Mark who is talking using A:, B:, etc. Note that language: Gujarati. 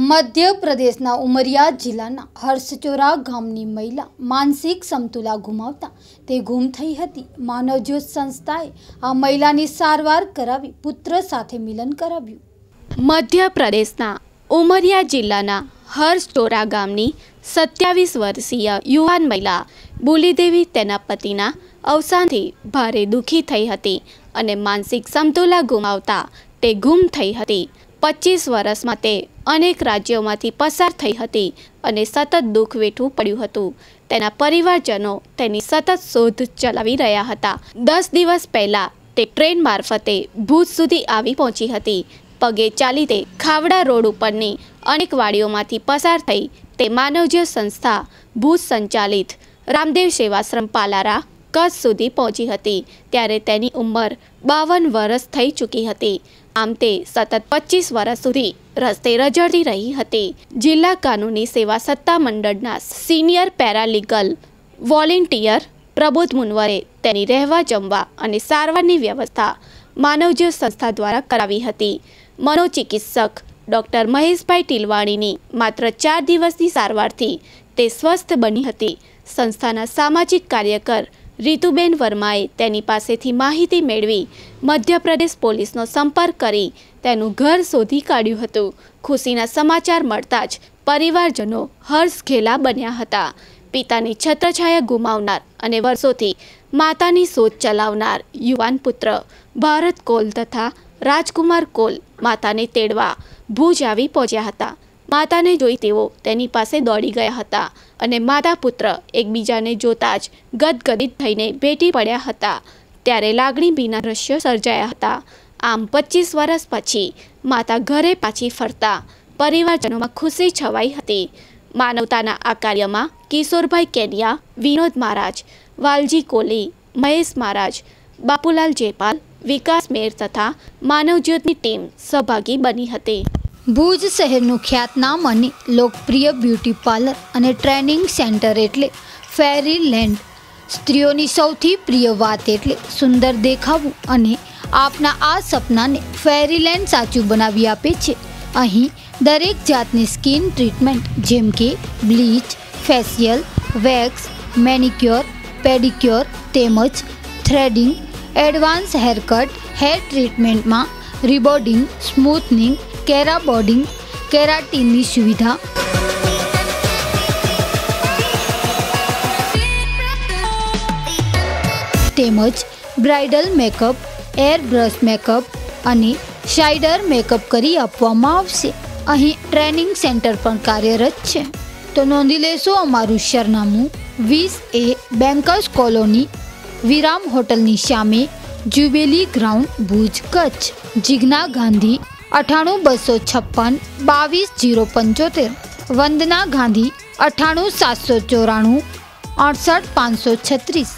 A: મધ્યપ્રદેશના ઉમરિયા જિલ્લાના હર્ષચોરા ગામની મહિલા માનસિક સમતુલા ગુમાવતા તે ગુમ થઈ હતી. માનવજ્યોત સંસ્થાએ આ મહિલાની સારવાર કરાવી પુત્ર સાથે મિલન કરાવ્યું.
B: મધ્યપ્રદેશના ઉમરિયા જિલ્લાના હર્ષચોરા ગામની સત્યાવીસ વર્ષીય યુવાન મહિલા બુલીદેવી તેના પતિના અવસાનથી ભારે દુઃખી થઈ હતી અને માનસિક સમતુલા ગુમાવતા તે ગુમ થઈ હતી. પચીસ વર્ષમાં તે અનેક રાજ્યોમાંથી પસાર થઈ હતી અને સતત દુઃખ વેઠવું પડ્યું હતું. તેના પરિવારજનો તેની સતત શોધ ચલાવી રહ્યા હતા. દસ દિવસ પહેલાં તે ટ્રેન મારફતે ભુજ સુધી આવી પહોંચી હતી. પગે ચાલી તે ખાવડા રોડ ઉપરની અનેક વાડીઓમાંથી પસાર થઈ તે માનવજ્ય સંસ્થા ભુજ સંચાલિત રામદેવ સેવાશ્રમ પાલારા કચ્છ સુધી પહોંચી હતી. ત્યારે તેની ઉંમર બાવન વર્ષ થઈ ચૂકી હતી. આમ તે સતત પચીસ વર્ષ સુધી રસ્તે રજડતી રહી હતી. જિલ્લા કાનૂની સેવા સત્તા મંડળના સિનિયર પેરાલીગલ વોલેન્ટિયર પ્રબોધ મુનવરે તેની રહેવા જમવા અને સારવારની વ્યવસ્થા માનવજીવ સંસ્થા દ્વારા કરાવી હતી. મનોચિકિત્સક ડૉક્ટર મહેશભાઈ ટીલવાણીની માત્ર ચાર દિવસની સારવારથી તે સ્વસ્થ બની હતી. સંસ્થાના સામાજિક કાર્યકર રીતુબેન વર્માએ તેની પાસેથી માહિતી મેળવી, મધ્યપ્રદેશ પોલીસનો સંપર્ક કરી, તેનું ઘર શોધી કાઢ્યું હતું. ખુશીના સમાચાર મળતા જ પરિવારજનો હર્ષ ઘેલા બન્યા હતા. પિતાની છત્રછાયા ગુમાવનાર અને વર્ષોથી માતાની શોધ ચલાવનાર યુવાન પુત્ર, ભારત કોલ તથા રાજકુમાર કોલ માતાને તેડવા ભુજ આવી પહોંચ્યા હતા. માતાને જોઈ તેઓ તેની પાસે દોડી ગયા હતા અને માતા પુત્ર એકબીજાને જોતા જ ગદગદિત થઈને ભેટી પડ્યા હતા. ત્યારે લાગણી ભીના દ્રશ્યો સર્જાયા હતા. આમ પચીસ વર્ષ પછી માતા ઘરે પાછી ફરતા પરિવારજનોમાં ખુશી છવાઈ હતી. માનવતાના આ કાર્યમાં કિશોરભાઈ કેનિયા વિનોદ મહારાજ, વાલજી કોલી, મહેશ મહારાજ, બાપુલાલ જેપાલ, વિકાસ મેર તથા માનવજ્યોતની ટીમ સહભાગી બની હતી.
A: ભુજ શહેરનું ખ્યાતનામ અને લોકપ્રિય બ્યુટી પાર્લર અને ટ્રેનિંગ સેન્ટર એટલે ફેરી લેન્ડ સ્ત્રીઓની સૌથી પ્રિય વાત એટલે સુંદર દેખાવું અને આપના આ સપનાને ફેરીલેન્ડ સાચું બનાવી આપે છે. અહીં દરેક જાતની સ્કિન ટ્રીટમેન્ટ જેમ કે bleach, facial, wax, manicure, pedicure તેમજ થ્રેડિંગ, એડવાન્સ હેરકટ, હેર ટ્રીટમેન્ટમાં રિબોર્ડિંગ, સ્મૂથનિંગ કેરાબોર્ડિંગ કેરાટીનની સુવિધા. તેમજ bridal makeup, air brush makeup અને શાઇડર મેકઅપ કરી આપવામાં આવશે. અહીં ટ્રેનિંગ સેન્ટર પણ કાર્યરત છે. તો નોંધી લેશો અમારું સરનામું વીસ એ બેન્કર્સ કોલોની, વિરામ હોટલની સામે જ્યુબેલી ગ્રાઉન્ડ ભુજ કચ્છ, જિજ્ઞા ગાંધી અઠાણું બસો છપ્પન બાવીસ જીરો પંચોતેર. વંદના ગાંધી અઠાણું સાતસો ચોરાણું અડસઠ પાંચસો છત્રીસ.